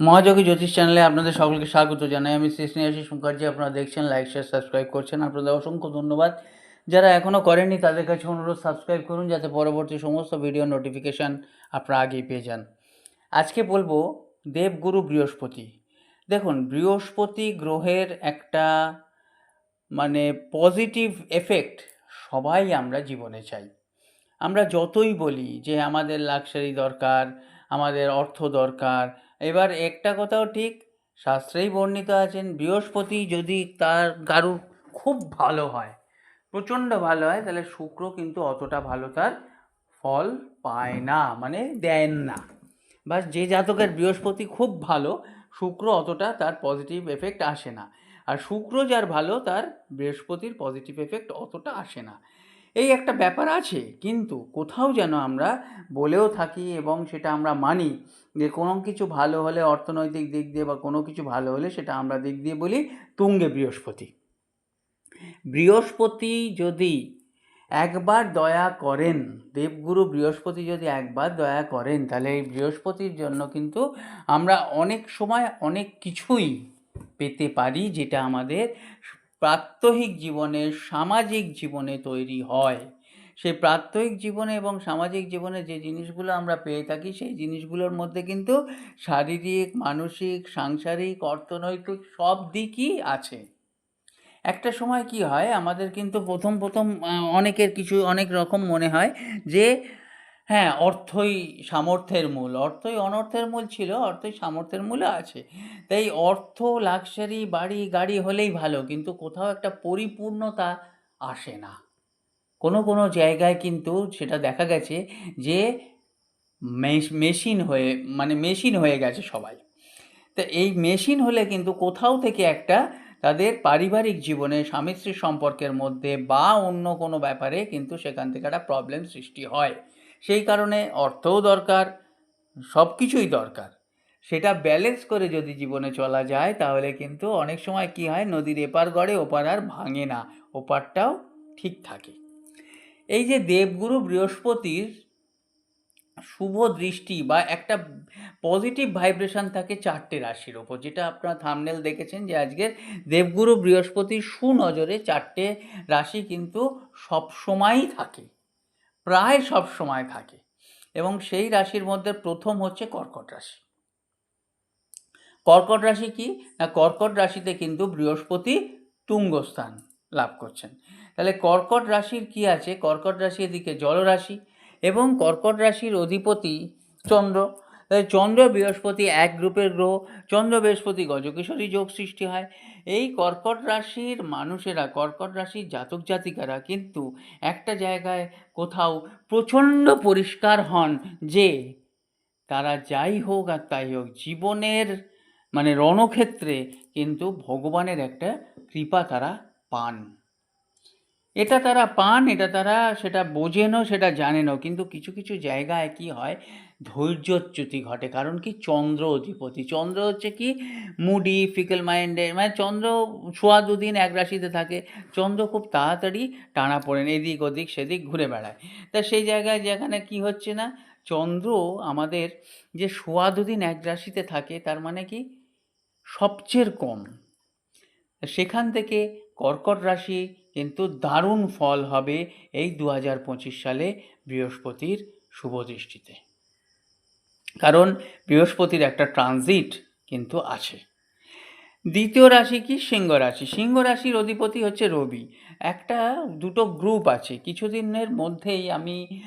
মহাযোগী জ্যোতিষ চ্যানেলে আপনাদের সকলকে স্বাগত জানাই। আমি শ্রী স্নেহাশিস মুখার্জি আপনারা দেখছেন লাইক শেয়ার সাবস্ক্রাইব করছেন। আপনাদের অসংখ্য ধন্যবাদ। যারা এখনও করেননি, তাদের কাছে অনুরোধ সাবস্ক্রাইব করুন যাতে পরবর্তী সমস্ত ভিডিও নোটিফিকেশান আপনারা আগেই পেয়ে যান। আজকে বলব, দেবগুরু বৃহস্পতি। দেখুন, বৃহস্পতি গ্রহের একটা মানে পজিটিভ এফেক্ট সবাই আমরা জীবনে চাই। আমরা যতই বলি যে আমাদের লাক্সারি দরকার, আমাদের অর্থ দরকার এবার একটা কথাও ঠিক, শাস্ত্রেই বর্ণিত আছেন, বৃহস্পতি যদি তার কারুর খুব ভালো হয়, প্রচণ্ড ভালো হয়, তাহলে শুক্র কিন্তু অতটা ভালো তার ফল পায় না মানে দেন না। বা যে জাতকের বৃহস্পতি খুব ভালো, শুক্র অতটা তার পজিটিভ এফেক্ট আসে না। আর শুক্র যার ভালো, তার বৃহস্পতির পজিটিভ এফেক্ট অতটা আসে না। এই একটা ব্যাপার আছে, কিন্তু কোথাও যেন আমরা বলেও থাকি এবং সেটা আমরা মানি যে কোনো কিছু ভালো হলে অর্থনৈতিক দিক দিয়ে বা কোনো কিছু ভালো হলে সেটা আমরা দিক দিয়ে বলি তুঙ্গে বৃহস্পতি। বৃহস্পতি যদি একবার দয়া করেন, দেবগুরু বৃহস্পতি যদি একবার দয়া করেন, তাহলে এই বৃহস্পতির জন্য কিন্তু আমরা অনেক সময় অনেক কিছুই পেতে পারি যেটা আমাদের প্রাত্যহিক জীবনে সামাজিক জীবনে তৈরি হয়। সেই প্রাত্যহিক জীবনে এবং সামাজিক জীবনে যে জিনিসগুলো আমরা পেয়ে থাকি, সেই জিনিসগুলোর মধ্যে কিন্তু শারীরিক, মানসিক, সাংসারিক, অর্থনৈতিক সব দিকই আছে। একটা সময় কি হয়, আমাদের কিন্তু প্রথম প্রথম অনেকের কিছু, অনেক রকম মনে হয় যে হ্যাঁ অর্থই সামর্থ্যের মূল। অর্থই অনর্থের মূল ছিল, অর্থই সামর্থ্যের মূলে আছে। তাই অর্থ লাক্সারি বাড়ি, গাড়ি হলেই ভালো, কিন্তু কোথাও একটা পরিপূর্ণতা আসে না। কোনো কোনো জায়গায় কিন্তু সেটা দেখা গেছে যে মেশিন হয়ে মানে মেশিন হয়ে গেছে সবাই। তা এই মেশিন হলে কিন্তু কোথাও থেকে একটা তাদের পারিবারিক জীবনে স্বামী স্ত্রীর সম্পর্কের মধ্যে বা অন্য কোনো ব্যাপারে কিন্তু সেখান থেকে একটা প্রবলেম সৃষ্টি হয়। সেই কারণে অর্থও দরকার সব কিছুই দরকার। সেটা ব্যালেন্স করে যদি জীবনে চলা যায়, তাহলে কিন্তু অনেক সময় কি হয়, নদীর এপার গড়ে ওপার আর ভাঙে না, ওপারটাও ঠিক থাকে। এই যে দেবগুরু বৃহস্পতির শুভ দৃষ্টি বা একটা পজিটিভ ভাইব্রেশন থাকে চারটে রাশির ওপর, যেটা আপনারা থামনেল দেখেছেন যে আজকের দেবগুরু বৃহস্পতির সুনজরে চারটে রাশি কিন্তু সব সময়ই থাকে। প্রায় সব সময় থাকে এবং সেই রাশির মধ্যে প্রথম হচ্ছে কর্কট রাশি। কর্কট রাশি কি? না, কর্কট রাশিতে কিন্তু বৃহস্পতি তুঙ্গস্থান লাভ করছেন। তাহলে কর্কট রাশির কি আছে? কর্কট রাশি এদিকে জলরাশি এবং কর্কট রাশির অধিপতি চন্দ্র। চন্দ্র বৃহস্পতি এক গ্রুপের গ্রহ, চন্দ্র বৃহস্পতি গজকেশরী যোগ সৃষ্টি হয়। এই কর্কট রাশির মানুষেরা, কর্কট রাশির জাতক জাতিকারা কিন্তু একটা জায়গায় কোথাও প্রচণ্ড পরিষ্কার হন যে তারা যাই হোক আর তাই হোক, জীবনের মানে রণক্ষেত্রে কিন্তু ভগবানের একটা কৃপা তারা পান। এটা তারা পান, এটা তারা সেটা বোঝেনও, সেটা জানেনও। কিন্তু কিছু কিছু জায়গায় কি হয়, ধৈর্যচ্যুতি ঘটে। কারণ কি? চন্দ্র অধিপতি। চন্দ্র হচ্ছে কি? মুডি, ফিকেল মাইন্ডের মানে চন্দ্র ছোয়া দুদিন এক রাশিতে থাকে। চন্দ্র খুব তাড়াতাড়ি টানা পড়েন, এদিক ওদিক, সেদিক ঘুরে বেড়ায়। তা সেই জায়গায় যেখানে কি হচ্ছে না? চন্দ্র আমাদের যে সোয়া দুদিন এক রাশিতে থাকে, তার মানে কি? সবচেয়ে কম। সেখান থেকে কর্কট রাশি কিন্তু দারুণ ফল হবে এই দু হাজার পঁচিশ সালে বৃহস্পতির শুভ দৃষ্টিতে। কারণ বৃহস্পতির একটা ট্রানজিট কিন্তু আছে। দ্বিতীয় রাশি কি? সিংহ রাশি। সিংহ রাশির অধিপতি হচ্ছে রবি। একটা, দুটো গ্রুপ আছে। কিছুদিনের মধ্যেই আমি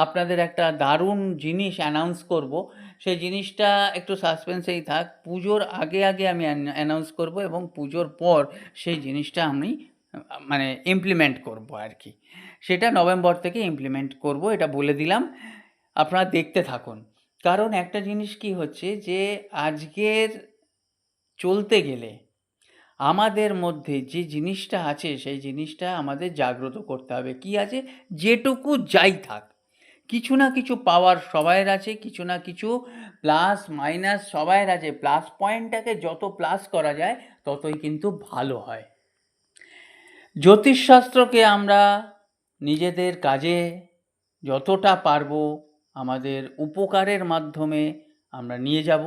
আপনাদের একটা দারুণ জিনিস অ্যানাউন্স করব। সেই জিনিসটা একটু সাসপেন্সেই থাক। পুজোর আগে আগে আমি অ্যানাউন্স করব এবং পুজোর পর সেই জিনিসটা আমি মানে ইমপ্লিমেন্ট করব আর কি সেটা নভেম্বর থেকে ইমপ্লিমেন্ট করব, এটা বলে দিলাম। আপনারা দেখতে থাকুন। কারণ একটা জিনিস কি হচ্ছে যে, আজকের চলতে গেলে আমাদের মধ্যে যে জিনিসটা আছে, সেই জিনিসটা আমাদের জাগ্রত করতে হবে। কি আছে? যেটুকু যাই থাক। কিছু না কিছু পাওয়ার সবাইয়ের আছে, কিছু না কিছু প্লাস মাইনাস সবাইয়ের আছে। প্লাস পয়েন্টটাকে যত প্লাস করা যায়, ততই কিন্তু ভালো হয়। জ্যোতিষশাস্ত্রকে আমরা নিজেদের কাজে যতটা পারব আমাদের উপকারের মাধ্যমে আমরা নিয়ে যাব।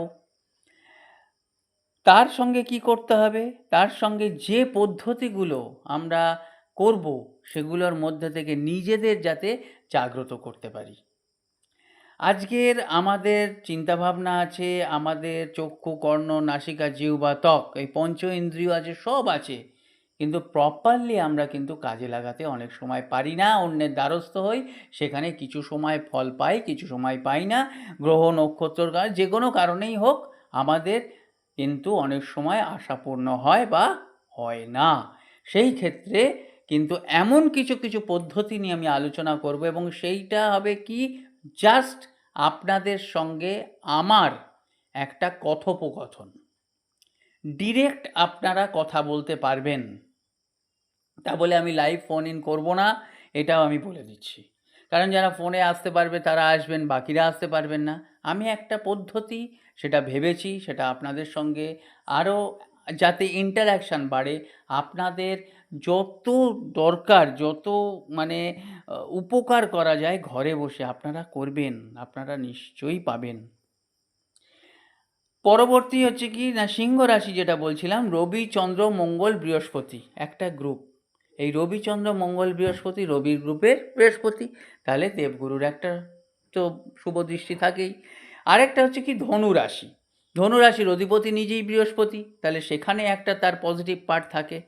তার সঙ্গে কি করতে হবে? তার সঙ্গে যে পদ্ধতিগুলো আমরা করব সেগুলোর মধ্যে থেকে নিজেদের যাতে জাগ্রত করতে পারি। আজকের আমাদের চিন্তাভাবনা আছে, আমাদের চক্ষু, কর্ণ, নাসিকা জিউ বা ত্বক, এই পঞ্চ ইন্দ্রিয় আছে, সব আছে। কিন্তু প্রপারলি আমরা কিন্তু কাজে লাগাতে অনেক সময় পারি না, অন্যের দ্বারস্থ হই, সেখানে কিছু সময় ফল পাই, কিছু সময় পাই না। গ্রহ, নক্ষত্রর কারণে যে কোনো কারণেই হোক, আমাদের কিন্তু অনেক সময় আশাপূর্ণ হয় বা হয় না। সেই ক্ষেত্রে কিন্তু এমন কিছু কিছু পদ্ধতি নিয়ে আমি আলোচনা করব এবং সেইটা হবে কি জাস্ট আপনাদের সঙ্গে আমার একটা কথোপকথন। ডিরেক্ট আপনারা কথা বলতে পারবেন। তা বলে আমি লাইভ ফোন ইন করব না, এটাও আমি বলে দিচ্ছি। কারণ যারা ফোনে আসতে পারবে, তারা আসবেন, বাকিরা আসতে পারবেন না। আমি একটা পদ্ধতি, সেটা ভেবেছি, সেটা আপনাদের সঙ্গে আরও যাতে ইন্টারাকশান বাড়ে, আপনাদের যত দরকার, যত মানে উপকার করা যায় ঘরে বসে আপনারা করবেন, আপনারা নিশ্চয়ই পাবেন। পরবর্তী হচ্ছে কি, না, সিংহ রাশি যেটা বলছিলাম, রবি, চন্দ্র, মঙ্গল, বৃহস্পতি, একটা গ্রুপ এই রবি, চন্দ্র, মঙ্গল, বৃহস্পতি, রবির গ্রুপের বৃহস্পতি, তাহলে দেবগুরুর একটা তো শুভ দৃষ্টি থাকেই। আরেকটা হচ্ছে কি, ধনু রাশি। ধনু রাশির অধিপতি নিজেই বৃহস্পতি, তাহলে সেখানে একটা তার পজিটিভ পার্ট থাকে।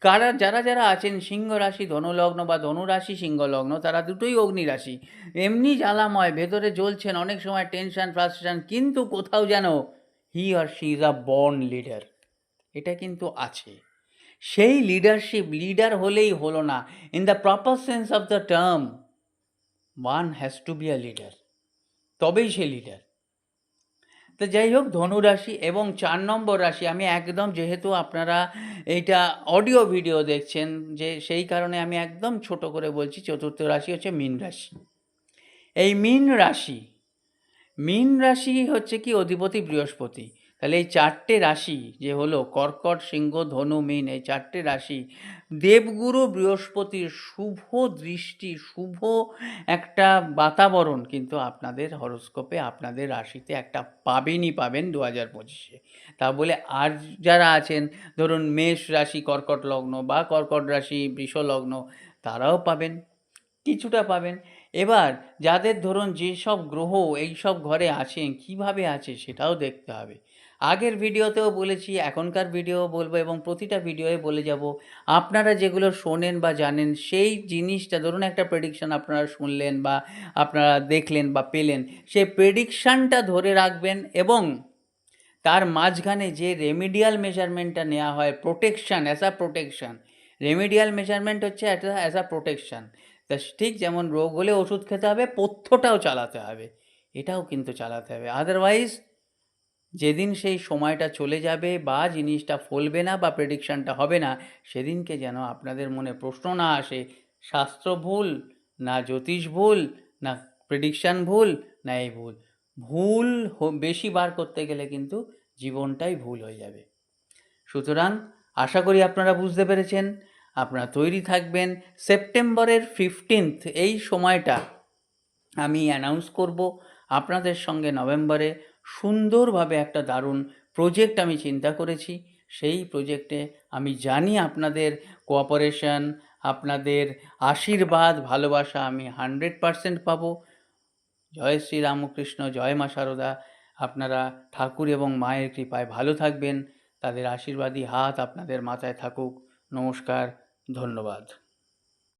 কারা, যারা যারা আছেন সিংহ রাশি, ধনুলগ্ন বা ধনুরাশি সিংহলগ্ন, তারা দুটোই অগ্নি রাশি। এমনি জ্বালাময়, ভেতরে জ্বলছেন, অনেক সময় টেনশন ফ্রাস্ট্রেশন কিন্তু কোথাও যেন he R she is a born leader এটা কিন্তু আছে। সেই লিডারশিপ লিডার হলেই হলো না। In the proper sense of the term one has to be a leader তবেই সে লিডার তো যাই হোক ধনুরাশি এবং চার নম্বর রাশি, আমি একদম যেহেতু আপনারা এইটা অডিও ভিডিও দেখছেন, যে সেই কারণে আমি একদম ছোট করে বলছি, চতুর্থ রাশি হচ্ছে মীন রাশি। এই মীন রাশি মীন রাশি হচ্ছে কি? অধিপতি বৃহস্পতি। তাহলে এই চারটে রাশি যে হলো কর্কট, সিংহ, ধনু, মীন, এই চারটে রাশি দেবগুরু বৃহস্পতির শুভ দৃষ্টি, শুভ একটা বাতাবরণ কিন্তু আপনাদের হরস্কোপে আপনাদের রাশিতে একটা পাবেনই পাবেন দু হাজার পঁচিশে। তা বলে আর যারা আছেন, ধরুন মেষ রাশি কর্কট লগ্ন বা কর্কট রাশি বৃষ লগ্ন, তারাও পাবেন, কিছুটা পাবেন। এবার যাদের ধরুন যেসব গ্রহ এই সব ঘরে আছেন, কীভাবে আছে সেটাও দেখতে হবে। আগের ভিডিওতেও বলেছি, এখনকার ভিডিও বলব এবং প্রতিটা ভিডিওয়ে বলে যাব। আপনারা যেগুলো শোনেন বা জানেন, সেই জিনিসটা, ধরুন একটা প্রেডিকশান আপনারা শুনলেন বা আপনারা দেখলেন বা পেলেন, সেই প্রেডিকশানটা ধরে রাখবেন এবং তার মাঝখানে যে রেমিডিয়াল মেজারমেন্টটা নেওয়া হয় protection as a protection remedial measurement হচ্ছে অ্যাজ আ প্রোটেকশান তা ঠিক যেমন রোগ হলে ওষুধ খেতে হবে, পথ্যটাও চালাতে হবে। এটাও কিন্তু চালাতে হবে। আদারওয়াইজ যেদিন সেই সময়টা চলে যাবে বা জিনিসটা ফলবে না বা প্রেডিকশানটা হবে না, সেদিনকে যেন আপনাদের মনে প্রশ্ন না আসে, শাস্ত্র ভুল, না জ্যোতিষ ভুল, না প্রেডিকশান ভুল, না এই ভুল। ভুল বেশি বার করতে গেলে কিন্তু জীবনটাই ভুল হয়ে যাবে। সুতরাং আশা করি আপনারা বুঝতে পেরেছেন, আপনারা তৈরি থাকবেন। সেপ্টেম্বরের ফিফটিন্থ এই সময়টা আমি অ্যানাউন্স করব। আপনাদের সঙ্গে নভেম্বরে সুন্দরভাবে একটা দারুণ প্রজেক্ট আমি চিন্তা করেছি। সেই প্রজেক্টে আমি জানি আপনাদের কোঅপারেশন আপনাদের আশীর্বাদ, ভালোবাসা আমি হান্ড্রেড পারসেন্ট পাবো। জয় শ্রী রামকৃষ্ণ জয় মা সারদা। আপনারা ঠাকুর এবং মায়ের কৃপায় ভালো থাকবেন। তাদের আশীর্বাদী হাত আপনাদের মাথায় থাকুক। নমস্কার, ধন্যবাদ।